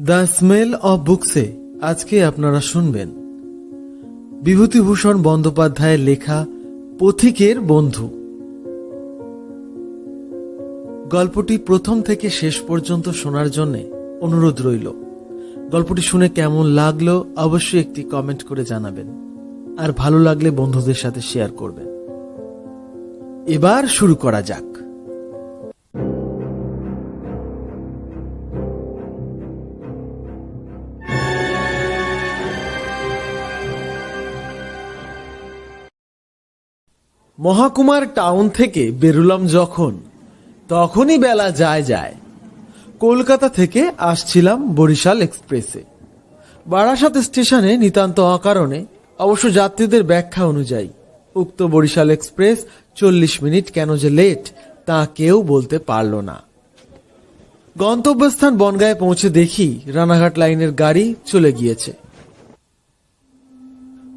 The smell of books আজকে আপনারা শুনবেন। বিভূতিভূষণ বন্দ্যোপাধ্যায়ের লেখা পথিকের বন্ধু। গল্পটি প্রথম থেকে শেষ পর্যন্ত শোনার জন্য অনুরোধ রইল। গল্পটি শুনে কেমন লাগল অবশ্যই একটি কমেন্ট করে জানাবেন। আর ভালো লাগলে বন্ধুদের সাথে শেয়ার করবেন। এবার শুরু করা যাক। মহাকুমার টাউন থেকে বেরুলাম যখন, তখনই বেলা যায় যায়। কলকাতা থেকে আসছিলাম বরিশাল এক্সপ্রেসে। বারাসাত স্টেশনে নিতান্ত অকারণে, অবশ্য যাত্রীদের ব্যাখ্যা অনুযায়ী, উক্ত বরিশাল এক্সপ্রেস চল্লিশ মিনিট কেন যে লেট, তা কেউ বলতে পারল না। গন্তব্যস্থান বনগায় পৌঁছে দেখি রানাঘাট লাইনের গাড়ি চলে গিয়েছে।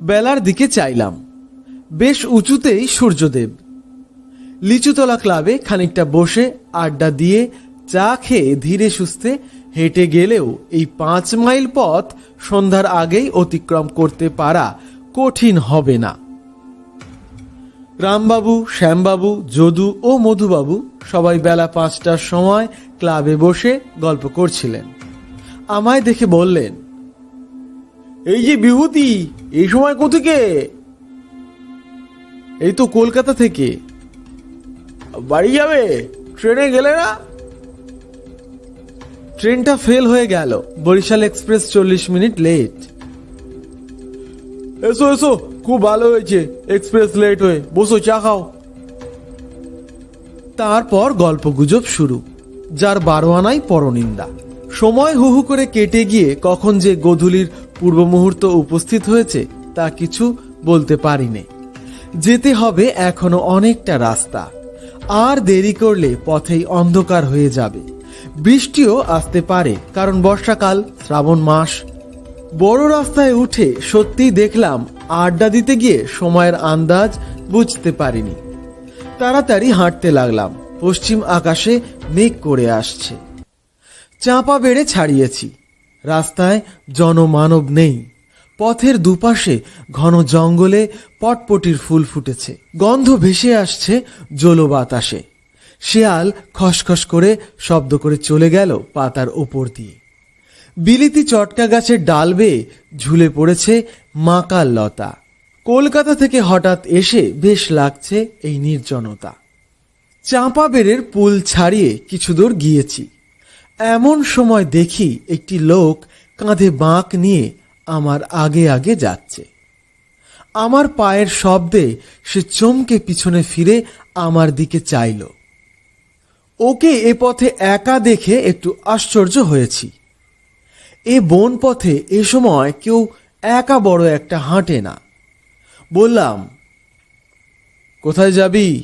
বেলার দিকে চাইলাম। বেশ উঁচুতেই সূর্যদেব। লিচুতলা ক্লাবে খানিকটা বসে আড্ডা দিয়ে চা খেয়ে ধীরে সুস্থে হেঁটে গেলেও এই পাঁচ মাইল পথ সন্ধ্যার আগেই অতিক্রম করতে পারা কঠিন হবে না। রামবাবু, শ্যামবাবু, যদু ও মধুবাবু সবাই বেলা পাঁচটার সময় ক্লাবে বসে গল্প করছিলেন। আমায় দেখে বললেন, এই যে বিভূতি, এই সময় কোথেকে? এই তো কলকাতা থেকে। বাড়ি যাবে? ট্রেনে গেলে না? ট্রেনটা ফেল হয়ে গেল। বরিশাল এক্সপ্রেস চল্লিশ মিনিট লেট। এসো এসো, খুব ভালো হয়েছে। এক্সপ্রেস লেট হয়ে। বসো, চা খাও। তারপর গল্পগুজব শুরু, যার বারো আনাই পরনিন্দা। সময় হু হু করে কেটে গিয়ে কখন যে গোধূলির পূর্ব মুহূর্ত উপস্থিত হয়েছে, তা কিছু বলতে পারিনে। যেতে হবে এখনও অনেকটা রাস্তা। আর দেরি করলে পথেই অন্ধকার হয়ে যাবে। বৃষ্টিও আসতে পারে, কারণ বর্ষাকাল, শ্রাবণ মাস। বড় রাস্তায় উঠে সত্যিই দেখলাম আড্ডা দিতে গিয়ে সময়ের আন্দাজ বুঝতে পারিনি। তাড়াতাড়ি হাঁটতে লাগলাম, পশ্চিম আকাশে মেঘ করে আসছে। চাপা বেড়ে ছাড়িয়েছি। রাস্তায় জনমানব নেই। পথের দুপাশে ঘন জঙ্গলে পটপটির ফুল ফুটেছে। গন্ধ ভেসে আসছে জলো বাতাসে। শেয়াল খসখস করে শব্দ করে চলে গেল পাতার ওপর দিয়ে। বিলিতি চটকা গাছের ডাল বেয়ে ঝুলে পড়েছে মাকাল লতা। কলকাতা থেকে হঠাৎ এসে বেশ লাগছে এই নির্জনতা। চাঁপা বেড়ের পুল ছাড়িয়ে কিছু দূর গিয়েছি। এমন সময় দেখি একটি লোক কাঁধে বাঁক নিয়ে আমার আগে আগে যাচ্ছে। আমার পায়ের শব্দে সে চমকে পিছনে ফিরে আমার দিকে চাইল। ওকে এ পথে একা দেখে একটু আশ্চর্য হয়েছি। এ বন পথে এ সময় কেউ একা বড় একটা হাঁটে না। বললাম কোথায় যাবি?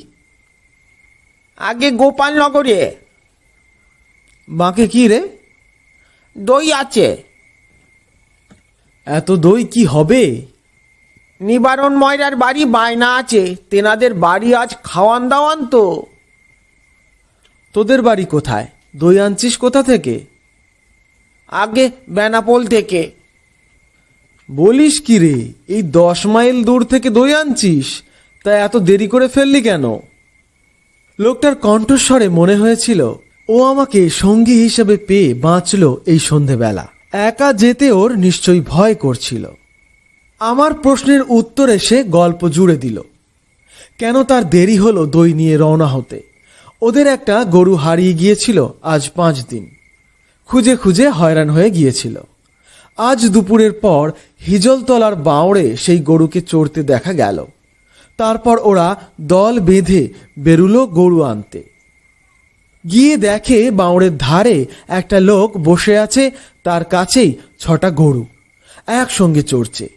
আগে গোপালনগরে। বাঁকে কি রে? দই আছে। এত দই কি হবে? নিবারণ ময়রার বাড়ি বায়না আছে তেনাদের বাড়ি আজ খাওয়ান দাওয়ান তো। তোদের বাড়ি কোথায়? দই আনছিস কোথা থেকে? আগে বেনাপোল থেকে। বলিস কি রে এই দশ মাইল দূর থেকে দই আনছিস? তা এত দেরি করে ফেললি কেন? লোকটার কণ্ঠস্বরে মনে হয়েছিল ও আমাকে সঙ্গী হিসেবে পেয়ে বাঁচল এই সন্ধেবেলা। একা যেতে ওর নিশ্চয়ই ভয় করছিল। আমার প্রশ্নের উত্তর এসে গল্প জুড়ে দিল। কেন তার দেরি হলো দই নিয়ে রওনা হতে? ওদের একটা গরু হারিয়ে গিয়েছিল আজ পাঁচ দিন। খুঁজে খুঁজে হয়রান হয়ে গিয়েছিল। আজ দুপুরের পর হিজলতলার বাঁওড়ে সেই গরুকে চড়তে দেখা গেল। তারপর ওরা দল বেঁধে বেরুলো গরু আনতে। গিয়ে দেখে বাঁওড়ের ধারে একটা লোক বসে আছে, তার কাছেই ছটা গরু, একসঙ্গে চড়ছে।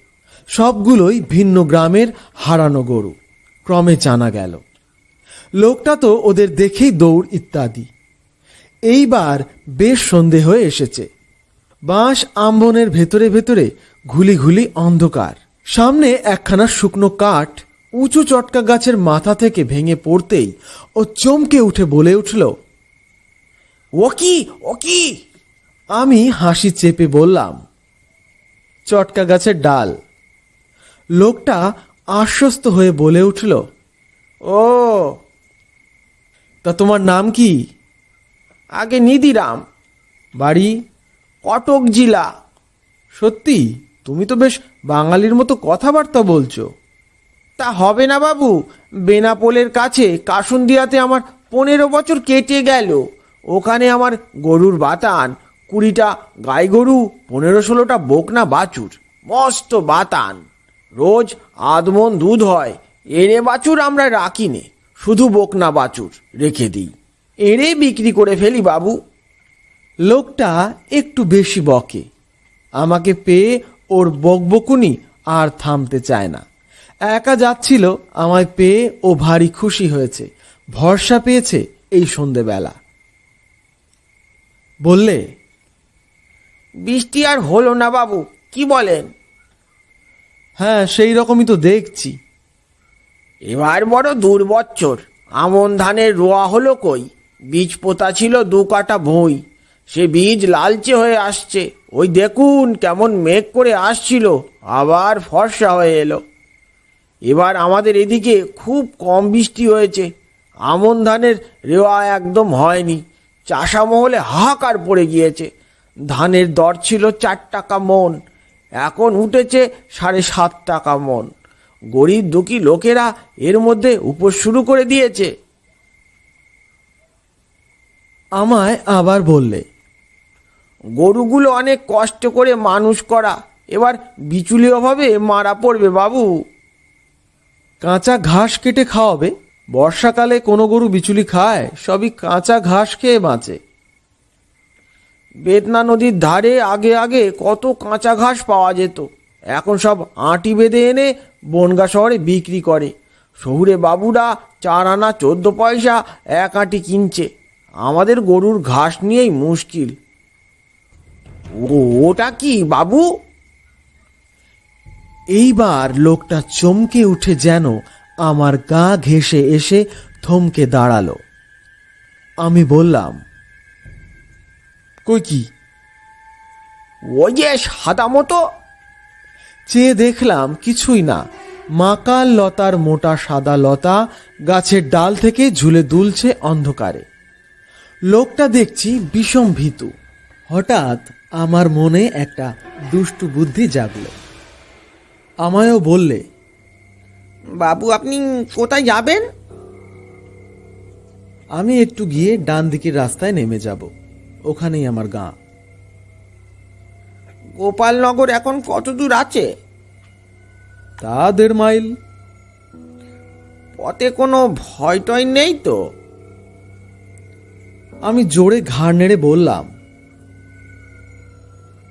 সবগুলোই ভিন্ন গ্রামের হারানো গরু, ক্রমে জানা গেল। লোকটা তো ওদের দেখেই দৌড় ইত্যাদি। এইবার বেশ সন্ধে হয়ে এসেছে। বাঁশ আম্বনের ভেতরে ভেতরে ঘুলি ঘুলি অন্ধকার। সামনে একখানা শুকনো কাঠ উঁচু চটকা গাছের মাথা থেকে ভেঙে পড়তেই ও চমকে উঠে বলে উঠল ও কি? ও কি? আমি হাসি চেপে বললাম, চটকা গাছের ডাল। লোকটা আশ্বস্ত হয়ে বলে উঠল, ও, তা তোমার নাম কি? আগে নিদিরাম বাড়ি কটক জিলা। সত্যি, তুমি তো বেশ বাঙালির মতো কথাবার্তা বলছো। তা হবে না বাবু, বেনাপোলের কাছে কাসুন্দিয়াতে আমার পনেরো বছর কেটে গেল। ওখানে আমার গরুর বাতান, কুড়িটা গাই গরু, পনেরো ষোলোটা বকনা বাছুর, মস্ত বাতান। রোজ আধমন দুধ হয় এড়ে বাছুর আমরা রাখি নে, শুধু বকনা বাছুর রেখে দিই। এড়ে বিক্রি করে ফেলি বাবু। লোকটা একটু বেশি বকে। আমাকে পেয়ে ওর বকবকুনি আর থামতে চায় না। একা যাচ্ছিল, আমায় পেয়ে ও ভারী খুশি হয়েছে। ভরসা পেয়েছে এই সন্ধেবেলা। বললে বৃষ্টি আর হলো না বাবু কি বলেন? হ্যাঁ সেই রকমই তো দেখছি। এবার বড় দুর্বচ্চর আমন ধানের রোয়া হলো কই? বীজ পোতা ছিল দু কাটা ভুঁই সে বীজ লালচে হয়ে আসছে। ওই দেখুন কেমন মেঘ করে আসছিল আবার ফর্সা হয়ে এলো। এবার আমাদের এদিকে খুব কম বৃষ্টি হয়েছে আমন ধানের রেওয়া একদম হয়নি। চাষা মহলে হাহাকার পড়ে গিয়েছে। ধানের দর ছিল চার টাকা মন, এখন উঠেছে সাড়ে সাত টাকা মন। গরিব দুঃখী লোকেরা এর মধ্যে উপোস শুরু করে দিয়েছে। আমায় আবার বললে, গরুগুলো অনেক কষ্ট করে মানুষ করা, এবার বিচুলি অভাবে মারা পড়বে বাবু। কাঁচা ঘাস কেটে খাওয়াবে? বর্ষাকালে কোনো গরু বিচুলি খায়, সবই কাঁচা ঘাস খেয়ে বাঁচে। বেতনা নদীর ধারে আগে আগে কত কাঁচা ঘাস পাওয়া যেত। এখন সব আঁটি বেঁধে এনে বনগা শহরে বিক্রি করে। শহুরে বাবুরা চার আনা চোদ্দ পয়সা এক আঁটি কিনছে। আমাদের গরুর ঘাস নিয়েই মুশকিল। ওটা কি, বাবু? এইবার লোকটা চমকে উঠে যেন আমার গা ঘেঁষে এসে থমকে দাঁড়াল। আমি বললাম, কই কি? ওই যে সাদা মতো চেয়ে দেখলাম কিছুই না। মাকাল লতার মোটা সাদা লতা গাছের ডাল থেকে ঝুলে দুলছে অন্ধকারে। লোকটা দেখছি বিষম ভীতু। হঠাৎ আমার মনে একটা দুষ্টু বুদ্ধি জাগলো। আমায়ও বললে বাবু আপনি কোথায় যাবেন? আমি একটু গিয়ে ডান দিকের রাস্তায় নেমে যাব। ওখানেই আমার গাঁ। গোপালনগর এখন কত দূর আছে? তা দেড় মাইল। পথে কোনো ভয় টয় নেই তো? আমি জোরে ঘাড় নেড়ে বললাম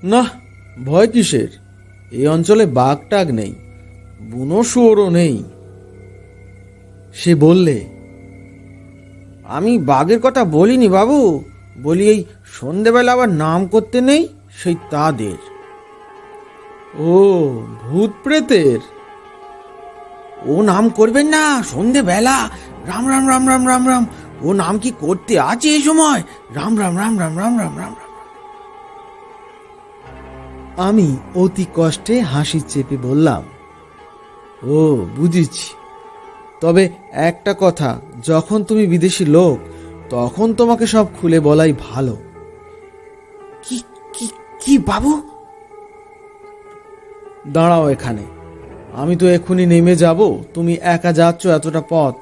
না ভয় কিসের? এই অঞ্চলে বাঘ টাগ নেই। বুনো শুয়োরও নেই সে বললে আমি বাঘের কথা বলিনি বাবু বলি এই সন্ধেবেলা আবার নাম করতে নেই সেই তাদের ও ভূত প্রেতের ও নাম করবেন না সন্ধেবেলা রাম রাম রাম রাম রাম রাম ও নাম কি করতে আছে এই সময় রাম রাম রাম রাম রাম রাম রাম রাম আমি অতি কষ্টে হাসি চেপে বললাম ও বুঝেছি। তবে একটা কথা যখন তুমি বিদেশি লোক তখন তোমাকে সব খুলে বলাই ভালো। কি কি কি বাবু? দাঁড়াও এখানে। আমি তো এক্ষুনি নেমে যাব তুমি একা যাচ্ছ এতটা পথ।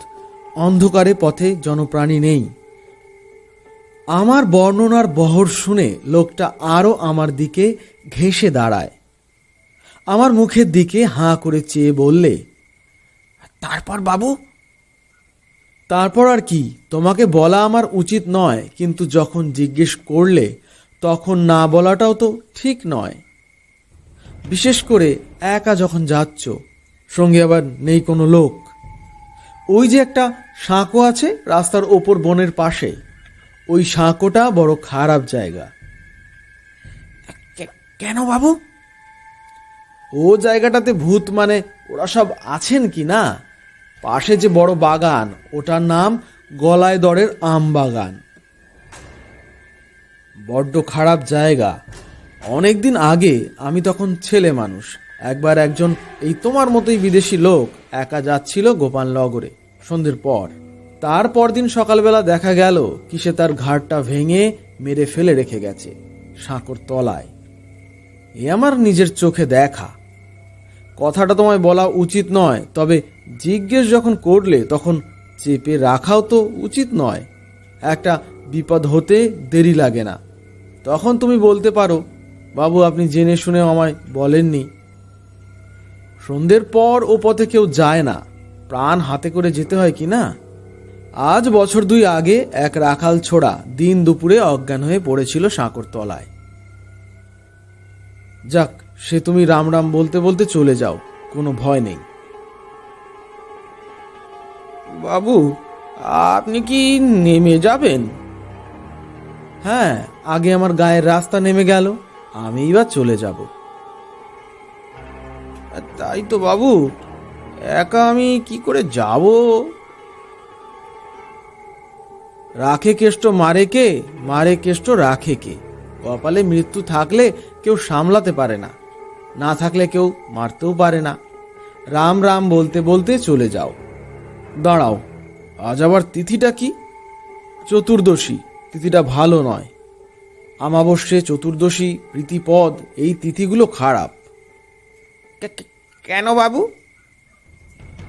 অন্ধকারে পথে জনপ্রাণী নেই। আমার বর্ণনার বহর শুনে লোকটা আরও আমার দিকে ঘেঁষে দাঁড়ায়। আমার মুখের দিকে হাঁ করে চেয়ে বললে, তারপর বাবু? তারপর আর কি, তোমাকে বলা আমার উচিত নয়, কিন্তু যখন জিজ্ঞেস করলে, তখন না বলাটাও তো ঠিক নয়। বিশেষ করে একা যখন যাচ্ছ, সঙ্গে আবার নেই কোনো লোক। ওই যে একটা সাঁকো আছে রাস্তার ওপর বনের পাশে, ওই সাঁকোটা বড় খারাপ জায়গা। কেন বাবু? ও জায়গাটাতে ভূত মানে ওরা সব আছেন কি না? পাশে যে বড় বাগান, ওটার নাম গলায় দরের আম বাগান। বড্ড খারাপ জায়গা। অনেকদিন আগে আমি তখন ছেলে মানুষ, একবার একজন এই তোমার মতোই বিদেশি লোক একা যাচ্ছিল গোপালনগরে সন্ধ্যের পর। তার পরদিন সকালবেলা দেখা গেল কি সে তার ঘাড়টা ভেঙে মেরে ফেলে রেখে গেছে সাঁকর তলায়। এ আমার নিজের চোখে দেখা। কথাটা তোমায় বলা উচিত নয়, তবে জিজ্ঞেস যখন করলে তখন চেপে রাখাও তো উচিত নয়। একটা বিপদ হতে দেরি লাগে না। তখন তুমি বলতে পারো, বাবু, আপনি জেনে শুনে আমায় বলেননি। সন্ধ্যের পর ও পথে কেউ যায় না। প্রাণ হাতে করে যেতে হয় কি না? আজ বছর দুই আগে এক রাখাল ছোড়া দিন দুপুরে অজ্ঞান হয়ে পড়েছিল সাঁকর তলায় যাক সে তুমি রাম রাম বলতে বলতে চলে যাও কোনো ভয় নেই। বাবু আপনি কি নেমে যাবেন? হ্যাঁ আগে আমার গায়ের রাস্তা নেমে গেল আমি এবার চলে যাব। তাই তো বাবু একা আমি কি করে যাব? রাখে কেষ্ট মারে কে? মারে কেষ্ট রাখে কে? কপালে মৃত্যু থাকলে কেউ সামলাতে পারে না। না থাকলে কেউ মারতেও পারে না। রাম রাম বলতে বলতে চলে যাও। দাঁড়াও আজ আবার তিথিটা কি? চতুর্দশী তিথিটা ভালো নয়। আমাবস্যে চতুর্দশী প্রীতিপদ এই তিথিগুলো খারাপ। কেন বাবু?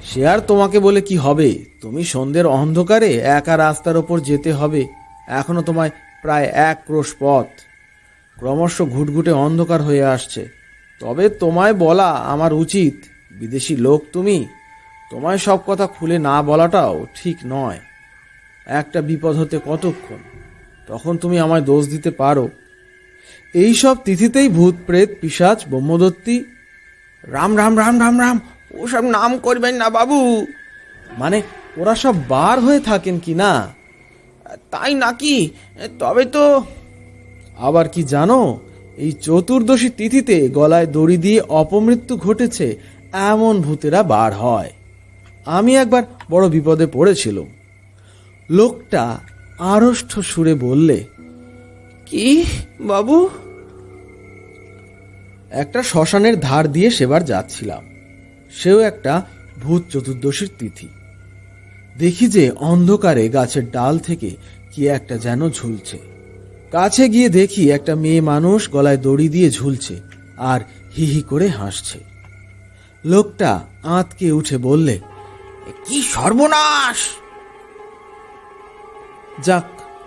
সে আর তোমাকে বলে কি হবে? তুমি সন্ধ্যের অন্ধকারে একা রাস্তার ওপর যেতে হবে। এখনও তোমায় প্রায় এক ক্রোশ পথ। ক্রমশ ঘুটঘুটে অন্ধকার হয়ে আসছে। তবে তোমায় বলা আমার উচিত, বিদেশি লোক তুমি। তোমায় সব কথা খুলে না বলাটাও ঠিক নয়। একটা বিপদ হতে কতক্ষণ? তখন তুমি আমায় দোষ দিতে পারো। এই সব তিথিতেই ভূত, প্রেত পিসাচ ব্রহ্মদত্তী, রাম রাম রাম রাম রাম, ওসব নাম করবেন না বাবু। মানে ওরা সব বার হয়ে থাকেন কি না? তাই নাকি? তবে তো আবার কি জানো? এই চতুর্দশী তিথিতে গলায় দড়ি দিয়ে অপমৃত্যু ঘটেছে, এমন ভূতেরা বার হয়। আমি একবার বড় বিপদে পড়েছিলাম। লোকটা আড়ষ্ট সুরে বললে, কি, বাবু? একটা শ্মশানের ধার দিয়ে সেবার যাচ্ছিলাম। সেও একটা ভূত চতুর্দশীর তিথি। দেখি যে অন্ধকারে গাছের ডাল থেকে কি একটা যেন ঝুলছে। কাছে গিয়ে দেখি একটা মেয়ে মানুষ গলায় দড়ি দিয়ে ঝুলছে আর হি হি করে হাসছে। লোকটা আঁতকে উঠে বললে, কি সর্বনাশ! যাক,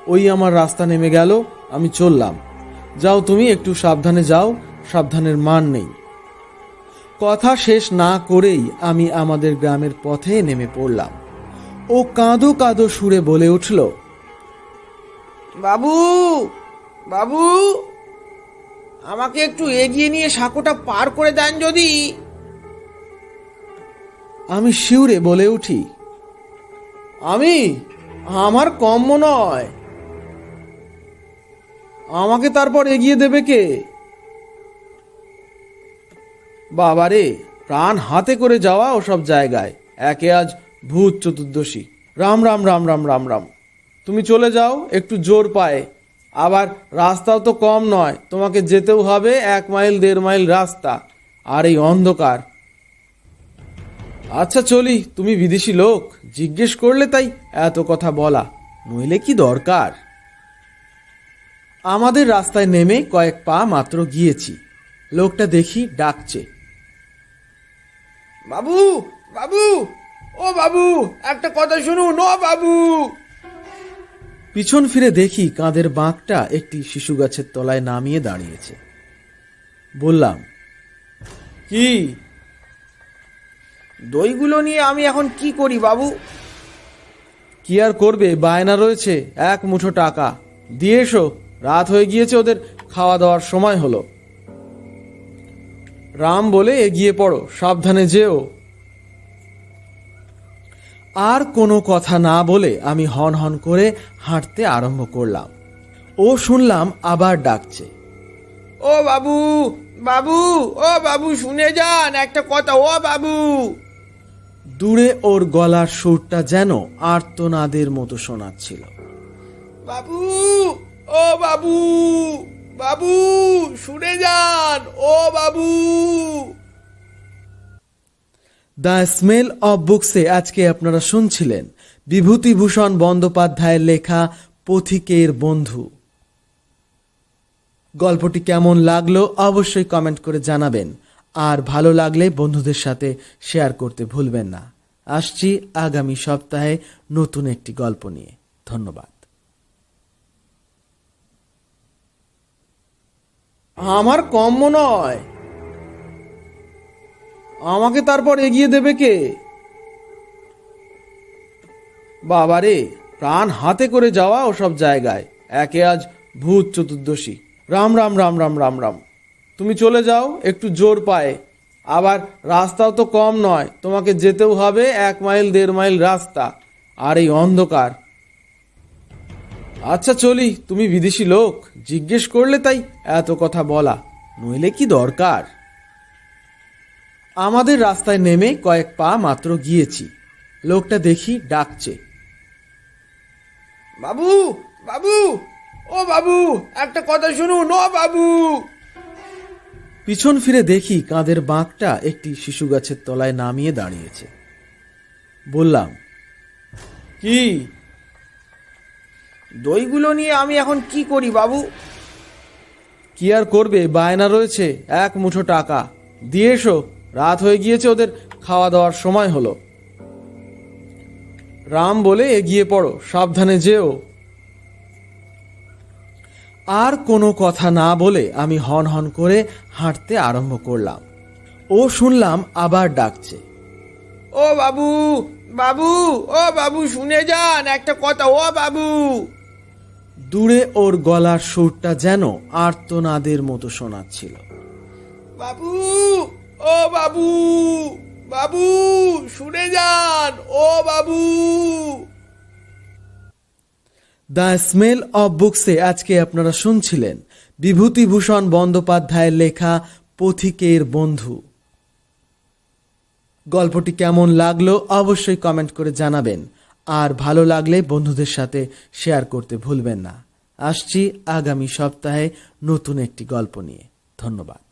ওই আমার রাস্তা নেমে গেল, আমি চললাম। যাও তুমি, একটু সাবধানে যাও, সাবধানের মান নেই। কথা শেষ না করেই আমি আমাদের গ্রামের পথে নেমে পড়লাম। ও কাঁদো কাঁদো সুরে বলে উঠল বাবু বাবু, আমাকে একটু এগিয়ে নিয়ে সাঁকোটা পার করে দেন যদি। আমি শিউরে বলে উঠি। আমি? আমার কম্য নয়। আমাকে তারপর এগিয়ে দেবে কে? বাবারে, প্রাণ হাতে করে যাওয়া ওসব জায়গায়। একে আজ ভূত চতুর্দশী। রাম রাম রাম রাম রাম রাম। তুমি চলে যাও, একটু জোর পায়ে। আবার রাস্তাও তো কম নয়, তোমাকে যেতেও হবে এক মাইল, দেড় মাইল রাস্তা। আর এই অন্ধকার। আচ্ছা চলি, তুমি বিদেশি লোক। জিজ্ঞেস করলে তাই এত কথা বলা। নইলে কি দরকার? আমাদের রাস্তায় নেমে কয়েক পা মাত্র গিয়েছি। লোকটা দেখি ডাকছে। বাবু বাবু! ও বাবু, একটা কথা শুনুন, ও বাবু! পিছন ফিরে দেখি কাঁধের বাঁকটা একটি শিশু গাছের তলায় নামিয়ে দাঁড়িয়েছে। বললাম, কি? দইগুলো নিয়ে আমি এখন কি করি বাবু? কি আর করবে? বায়না রয়েছে, এক মুঠো টাকা। দিয়ে এসো, রাত হয়ে গিয়েছে, ওদের খাওয়া দাওয়ার সময় হলো। রাম বলে, এগিয়ে পড়ো, সাবধানে যেও। আর কোনো কথা না বলে আমি হন হন করে হাঁটতে আরম্ভ করলাম। ও শুনলাম আবার ডাকছে। ও বাবু বাবু ও বাবু শুনে যান একটা কথা ও বাবু। দূরে ওর গলার সুরটা যেন আর্তনাদের মতো শোনাচ্ছিল। বাবু ও বাবু বাবু শুনে যান ও বাবু। দ্য স্মেল অব বুকসে আজকে আপনারা শুনছিলেন বিভূতিভূষণ বন্দ্যোপাধ্যায়ের লেখা পথিকের বন্ধু। গল্পটি কেমন লাগল অবশ্যই কমেন্ট করে জানাবেন। আর ভালো লাগলে বন্ধুদের সাথে শেয়ার করতে ভুলবেন না। আসছি আগামী সপ্তাহে নতুন একটি গল্প নিয়ে। ধন্যবাদ। আমার কম্য নয়। আমাকে তারপর এগিয়ে দেবে কে? বাবারে, প্রাণ হাতে করে যাওয়া ওসব জায়গায়। একে আজ ভূত চতুর্দশী। রাম রাম রাম রাম রাম রাম। তুমি চলে যাও, একটু জোর পায়ে। আবার রাস্তাও তো কম নয়, তোমাকে যেতেও হবে এক মাইল, দেড় মাইল রাস্তা। আর এই অন্ধকার। আচ্ছা চলি, তুমি বিদেশি লোক। জিজ্ঞেস করলে তাই এত কথা বলা। নইলে কি দরকার? আমাদের রাস্তায় নেমে কয়েক পা মাত্র গিয়েছি। লোকটা দেখি ডাকছে। বাবু বাবু ও বাবু একটা কথা শুনুন ও বাবু। পিছন ফিরে দেখি কাঁধের বাঁকটা একটি শিশু গাছের তলায় নামিয়ে দাঁড়িয়েছে। বললাম কি? দইগুলো নিয়ে আমি এখন কি করি বাবু? কি আর করবে বায়না রয়েছে এক মুঠো টাকা। দিয়ে এসো। রাত হয়ে গিয়েছে, ওদের খাওয়া দাওয়ার সময় হলো। রাম বলে, এগিয়ে পড়ো, সাবধানে যেও। আর কোনো কথা না বলে আমি হন হন করে হাঁটতে আরম্ভ করলাম। ও শুনলাম আবার ডাকছে। ও বাবু বাবু, ও বাবু, শুনে যান একটা কথা, ও বাবু! দূরে ওর গলার সুরটা যেন আর্তনাদের মতো শোনাচ্ছিল। বাবু বাবু বাবু, শুনে যান, ও বাবু। দ্য স্মেল অব বুকসে আজকে আপনারা শুনছিলেন বিভূতিভূষণ বন্দ্যোপাধ্যায়ের লেখা পথিকের বন্ধু। গল্পটি কেমন লাগল অবশ্যই কমেন্ট করে জানাবেন। আর ভালো লাগলে বন্ধুদের সাথে শেয়ার করতে ভুলবেন না। আসছি আগামী সপ্তাহে নতুন একটি গল্প নিয়ে। ধন্যবাদ।